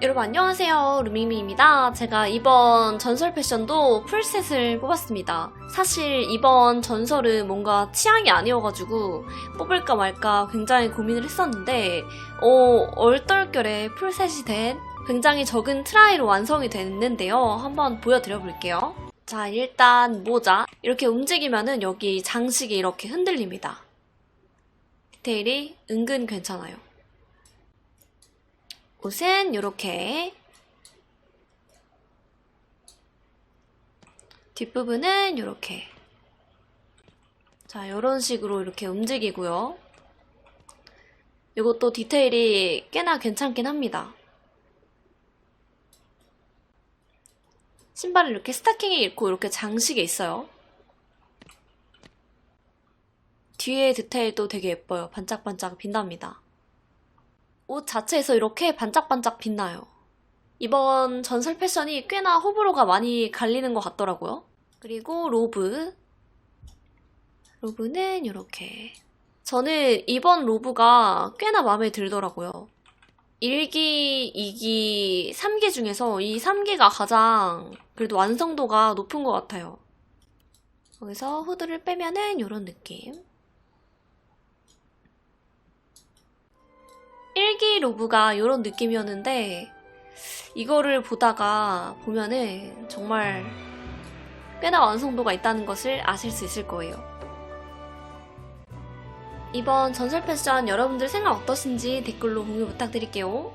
여러분 안녕하세요. 루미미입니다. 제가 이번 전설 패션도 풀셋을 뽑았습니다. 사실 이번 전설은 뭔가 취향이 아니어가지고 뽑을까 말까 굉장히 고민을 했었는데 어, 얼떨결에 풀셋이 된 굉장히 적은 트라이로 완성이 됐는데요. 한번 보여드려 볼게요. 자 일단 모자. 이렇게 움직이면은 여기 장식이 이렇게 흔들립니다. 디테일이 은근 괜찮아요 옷은 이렇게. 뒷부분은 이렇게. 자 이런 식으로 이렇게 움직이고요. 이것도 디테일이 꽤나 괜찮긴 합니다. 신발을 이렇게 스타킹에 입고 이렇게 장식이 있어요. 뒤에 디테일도 되게 예뻐요. 반짝반짝 빛납니다 옷 자체에서 이렇게 반짝반짝 빛나요. 이번 전설 패션이 꽤나 호불호가 많이 갈리는 것 같더라고요. 그리고 로브. 로브는 이렇게. 저는 이번 로브가 꽤나 마음에 들더라고요. 1기, 2기, 3기 중에서 이 3기가 가장 그래도 완성도가 높은 것 같아요. 여기서 후드를 빼면은 이런 느낌. 1기 로브가 이런 느낌이었는데 이거를 보다가 보면은 정말 꽤나 완성도가 있다는 것을 아실 수 있을 거예요. 이번 전설 패션 여러분들 생각 어떠신지 댓글로 공유 부탁드릴게요.